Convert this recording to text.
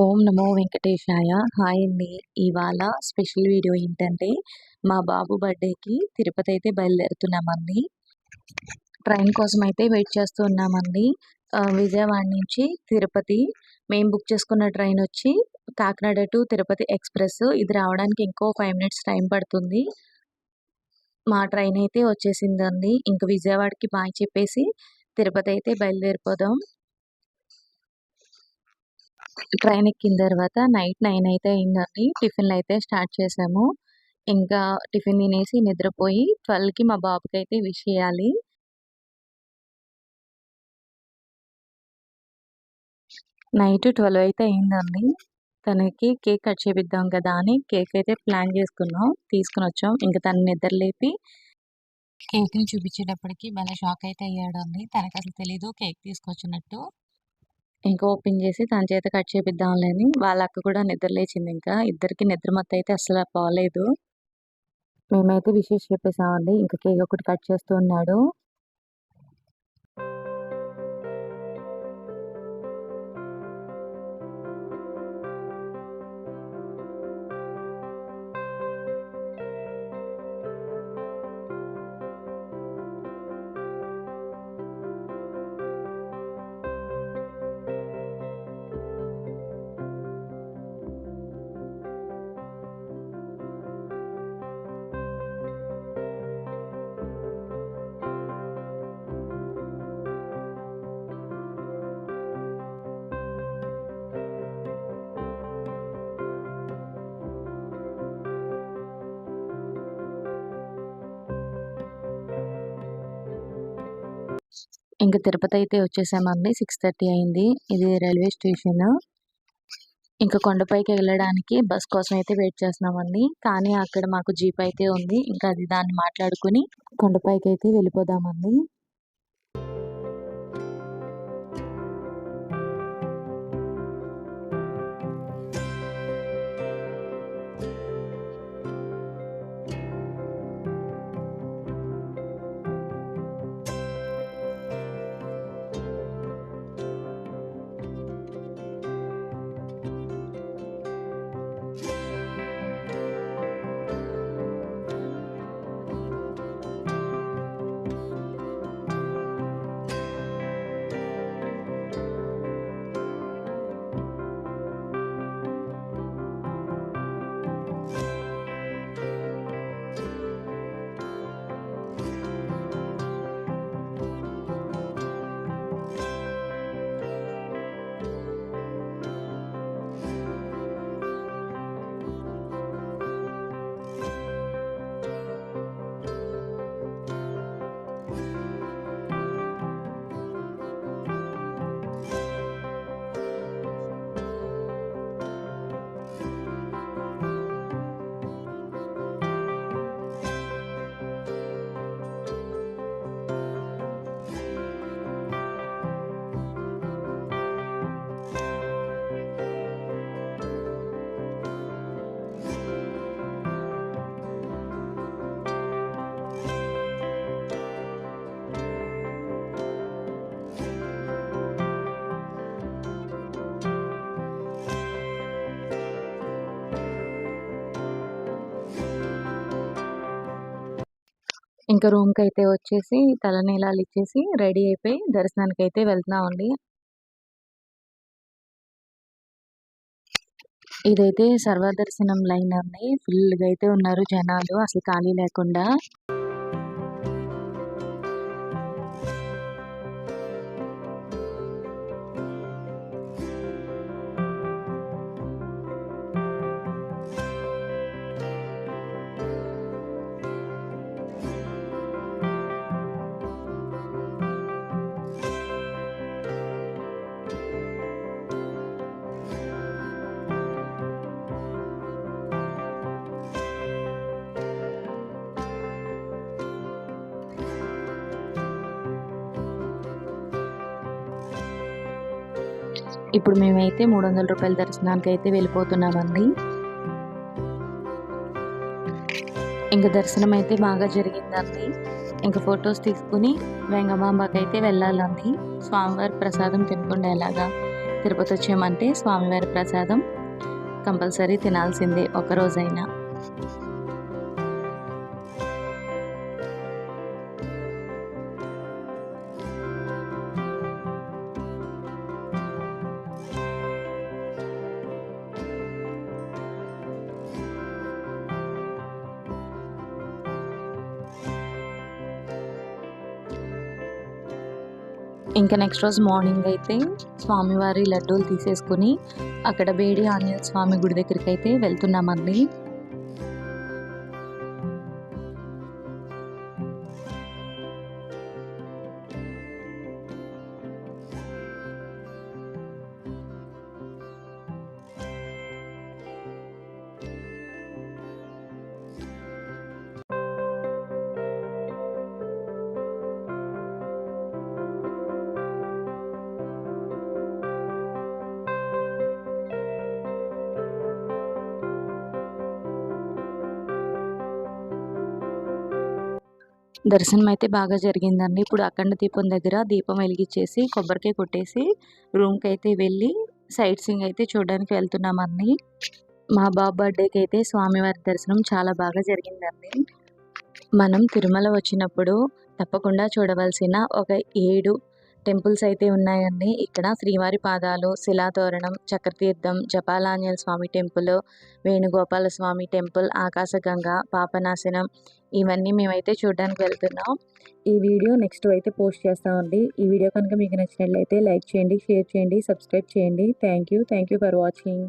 ఓం నమో వెంకటేశాయ. Hi అండి. ఇవాళ special video ఏంటంటే మా బాబు బర్త్డేకి తిరుపతి అయితే బయలుదేరుతున్నామండి. ట్రైన్ కోసం అయితే వెయిట్ చేస్తూ ఉన్నామండి. విజయవాడ నుంచి తిరుపతి మేము బుక్ చేసుకున్న ట్రైన్ వచ్చి కాకినాడ టు తిరుపతి ఎక్స్ప్రెస్. ఇది రావడానికి ఇంకో ఫైవ్ మినిట్స్ టైం పడుతుంది. మా ట్రైన్ అయితే వచ్చేసిందండి. ఇంక విజయవాడకి బాయ్ చెప్పేసి తిరుపతి అయితే బయలుదేరిపోదాం. ట్రైన్ ఎక్కిన తర్వాత నైట్ నైన్ అయితే అయిందండి. టిఫిన్లు అయితే స్టార్ట్ చేసాము. ఇంకా టిఫిన్ తినేసి నిద్రపోయి ట్వెల్వ్కి మా బాబుకి అయితే విష్ చేయాలి. నైట్ ట్వెల్వ్ అయితే అయిందండి. తనకి కేక్ కట్ చేపిద్దాం కదా అని కేక్ అయితే ప్లాన్ చేసుకున్నాం. తీసుకుని వచ్చాం. ఇంకా తను నిద్ర లేపి కేక్ని చూపించేటప్పటికి భలే షాక్ అయితే అయ్యాడండి. తనకు అసలు తెలీదు కేక్ తీసుకొచ్చినట్టు. ఇంకా ఓపెన్ చేసి తన చేత కట్ చేపిద్దాంలేని వాళ్ళ అక్క కూడా నిద్ర లేచింది ఇంకా. ఇద్దరికి నిద్ర మత్తు అయితే అసలు పోలేదు. మేమైతే విషెస్ చెప్పేసామండి. ఇంకా కేక్ ఒకటి కట్ చేస్తూ ఉన్నాడు. ఇంకా తిరుపతి అయితే వచ్చేసామండి. సిక్స్ థర్టీ అయింది. ఇది రైల్వే స్టేషన్. ఇంకా కొండపైకి వెళ్ళడానికి బస్ కోసం అయితే వెయిట్ చేస్తున్నామండి. కానీ అక్కడ మాకు జీప్ అయితే ఉంది. ఇంకా అది దాన్ని మాట్లాడుకుని కొండపైకి అయితే వెళ్ళిపోదామండి. ఇంకా రూమ్కి అయితే వచ్చేసి తలనీలాలు ఇచ్చేసి రెడీ అయిపోయి దర్శనానికి అయితే వెళ్తున్నామండి. ఇదైతే సర్వదర్శనం లైన్ అండి. ఫుల్గా అయితే ఉన్నారు జనాలు అసలు ఖాళీ లేకుండా. ఇప్పుడు మేమైతే మూడు వందల రూపాయల దర్శనానికి అయితే వెళ్ళిపోతున్నామండి. ఇంకా దర్శనం అయితే బాగా జరిగిందండి. ఇంకా ఫొటోస్ తీసుకుని వెంగమాంబకి అయితే వెళ్ళాలండి. స్వామివారి ప్రసాదం తినకుండా ఎలాగా? తిరుపతి వచ్చామంటే స్వామివారి ప్రసాదం కంపల్సరీ తినాల్సిందే ఒకరోజైనా ఇంకా నెక్స్ట్ రోజు మార్నింగ్ అయితే స్వామివారి లడ్డూలు తీసేసుకుని అక్కడ వేడి ఆంజనేయ స్వామి గుడి దగ్గరికి అయితే వెళ్తున్నామండి. దర్శనం అయితే బాగా జరిగిందండి. ఇప్పుడు అఖండ దీపం దగ్గర దీపం వెలిగించేసి కొబ్బరికాయ కొట్టేసి రూమ్కి అయితే వెళ్ళి సైట్ సీయింగ్ అయితే చూడడానికి వెళ్తున్నామండి. మా బాబు బర్త్డేకి అయితే స్వామివారి దర్శనం చాలా బాగా జరిగిందండి. మనం తిరుమల వచ్చినప్పుడు తప్పకుండా చూడవలసిన ఒక ఏడు టెంపుల్స్ అయితే ఉన్నాయండి. ఇక్కడ శ్రీవారి పాదాలు శిలాతోరణం చక్రతీర్థం జపాలాంజనేయ స్వామి టెంపుల్ వేణుగోపాల స్వామి టెంపుల్ ఆకాశగంగ పాపనాశనం ఇవన్నీ మేమైతే చూడడానికి వెళ్తున్నాం. ఈ వీడియో నెక్స్ట్ అయితే పోస్ట్ చేస్తామండి. ఈ వీడియో కనుక మీకు నచ్చినట్లయితే లైక్ చేయండి షేర్ చేయండి సబ్స్క్రైబ్ చేయండి. Thank you thank you for watching.